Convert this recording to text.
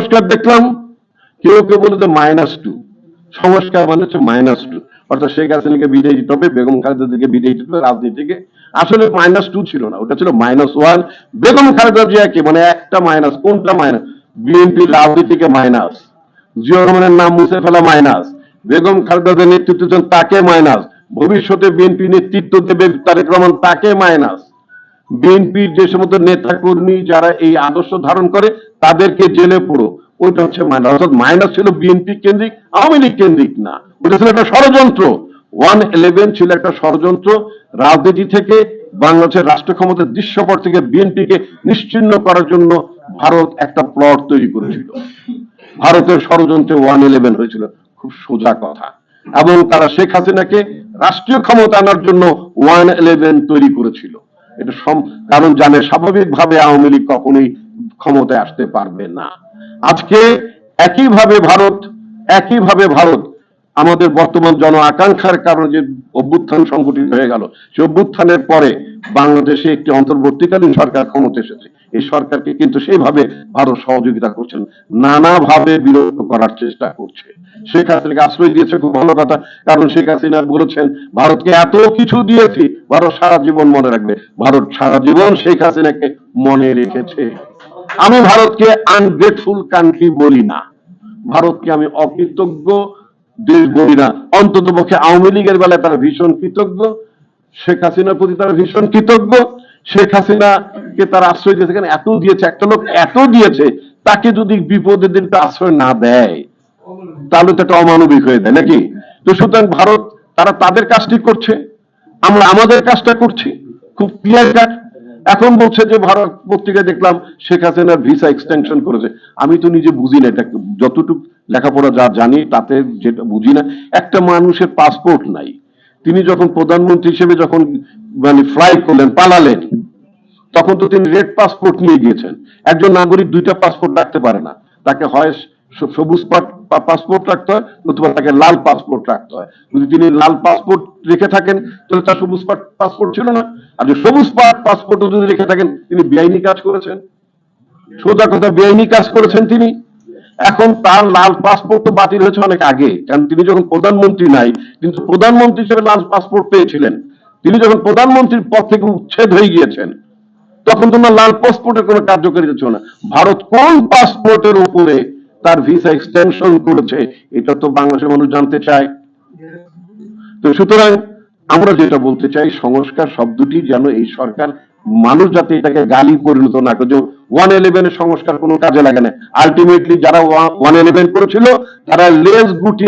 সংস্কার দেখলাম, কেউ কেউ বলে তো মাইনাস টু সংস্কার মানে হচ্ছে মাইনাস টু অর্থাৎ শেখ হাসিনাকে বিদায় দিতে হবে, বেগম খালেদা জিয়াকে বিদায় দিতে হবে রাজনীতিকে। আসলে মাইনাস টু ছিল না, ওটা ছিল মাইনাস ওয়ান বেগম খালেদা জিয়াকে মানে একটা মাইনাস কোনটা মাইনাস বিএনপি রাজনীতিকে মাইনাস জিয়া রহমানের নাম মুছে ফেলা মাইনাস বেগম খালেদা জিয়ার নেতৃত্ব দেন তাকে মাইনাস ভবিষ্যতে বিএনপি নেতৃত্ব দেবে তারেক রহমান, তাকে মাইনাস বিএনপির যে সমস্ত নেতা কর্মী যারা এই আদর্শ ধারণ করে তাদেরকে জেলে পুরো। ওইটা হচ্ছে মাইনাস অর্থাৎ মাইনাস ছিল বিএনপি কেন্দ্রিক, আওয়ামী লীগ কেন্দ্রিক না। ওটা ছিল একটা ষড়যন্ত্র। ওয়ান ইলেভেন ছিল একটা ষড়যন্ত্র। রাজনীতি থেকে বাংলাদেশের রাষ্ট্র ক্ষমতার দৃশ্যপট থেকে বিএনপিকে নিশ্চিন্ন করার জন্য ভারত একটা প্লট তৈরি করেছিল। ভারতের ষড়যন্ত্রে ওয়ান ইলেভেন হয়েছিল। খুব সোজা কথা। এবং তারা শেখ হাসিনাকে রাষ্ট্রীয় ক্ষমতা আনার জন্য ওয়ান ইলেভেন তৈরি করেছিল। এটা কারণ জানে, স্বাভাবিকভাবে আওয়ামী লীগ কখনোই ক্ষমতায় আসতে পারবে না। আজকে একইভাবে ভারত একইভাবে ভারত আমাদের বর্তমান জন আকাঙ্ক্ষার কারণে যে অভ্যুত্থান সংগঠিত হয়ে গেল সে অভ্যুত্থানের পরে বাংলাদেশে একটি অন্তর্বর্তীকালীন সরকার ক্ষমতা এসেছে। এই সরকারকে কিন্তু সেইভাবে ভারত সহযোগিতা করছেন নানাভাবে বিরত করার চেষ্টা করছে। শেখ হাসিনাকে আশ্রয় দিয়েছে খুব ভালো কথা, কারণ শেখ হাসিনা বলেছেন, ভারতকে এত কিছু দিয়েছি, ভারত সারা জীবন মনে রাখবে। ভারত সারা জীবন শেখ হাসিনাকে মনে রেখেছে। আমি ভারতকে আনগ্রেটফুল কান্ট্রি বলি না। ভারতকে আমি অকৃতজ্ঞ, দেশ বলি না। অন্তত পক্ষে আওয়ামী লীগের বেলায় তারা ভীষণ কৃতজ্ঞ, শেখ হাসিনার প্রতি তারা ভীষণ কৃতজ্ঞ, শেখ হাসিনাকে তারা আশ্রয় দিয়েছে। কেন এত দিয়েছে, একটা লোক এত দিয়েছে, তাকে যদি বিপদের দিনটা আশ্রয় না দেয়, তাহলে তো একটা অমানবিক হয়ে যায়, নাকি? তো সুতরাং ভারত, তারা তাদের কাজটি করছে, আমরা আমাদের কাজটা করছি। খুব ক্লিয়ার কাট এখন বলছে যে ভারত পত্রিকায় দেখলাম শেখ হাসিনার ভিসা এক্সটেনশন করেছে। আমি তো নিজে বুঝি না, এটা যতটুকু লেখাপড়া যা জানি তাতে যেটা বুঝি না, একটা মানুষের পাসপোর্ট নাই। তিনি যখন প্রধানমন্ত্রী হিসেবে যখন মানে ফ্লাই করলেন, পালালেন, তখন তো তিনি রেড পাসপোর্ট নিয়ে গিয়েছেন। একজন নাগরিক দুইটা পাসপোর্ট রাখতে পারে না। তাকে হয় সবুজ পাসপোর্ট রাখতে হয়, নতুবা তাকে লাল পাসপোর্ট রাখতে হয়। যদি তিনি লাল পাসপোর্ট রেখে থাকেন, তাহলে তার সবুজ পাসপোর্ট ছিল না। আর যদি সবুজ পাসপোর্ট যদি রেখে থাকেন, তিনি বেআইনি কাজ করেছেন। সোজা কথা, বেআইনি কাজ করেছেন তিনি। এখন তার লাল পাসপোর্ট তো বাতিল হয়েছে অনেক আগে, কারণ তিনি যখন প্রধানমন্ত্রী নাই কিন্তু প্রধানমন্ত্রী হিসেবে লাল পাসপোর্ট পেয়েছিলেন। তিনি যখন প্রধানমন্ত্রীর পদ থেকে উচ্ছেদ হয়ে গিয়েছেন, তখন তোমার লাল পাসপোর্টের কোনো কার্যকারিতা ছিল না। ভারত কোন পাসপোর্টের উপরে তার ভিসা এক্সটেনশন করেছে, এটা তো বাংলাদেশের মানুষ জানতে চায়। তো সুতরাং আমরা যেটা বলতে চাই, সংস্কার শব্দটি যেন এই সরকার মানুষ যাতে এটাকে গালি পরিণত না করে ওয়ান ইলেভেনের সংস্কার কোনো কাজে লাগে না। আলটিমেটলি যারা ওয়ান ইলেভেন করেছিল, তারা লেজ গুটিয়ে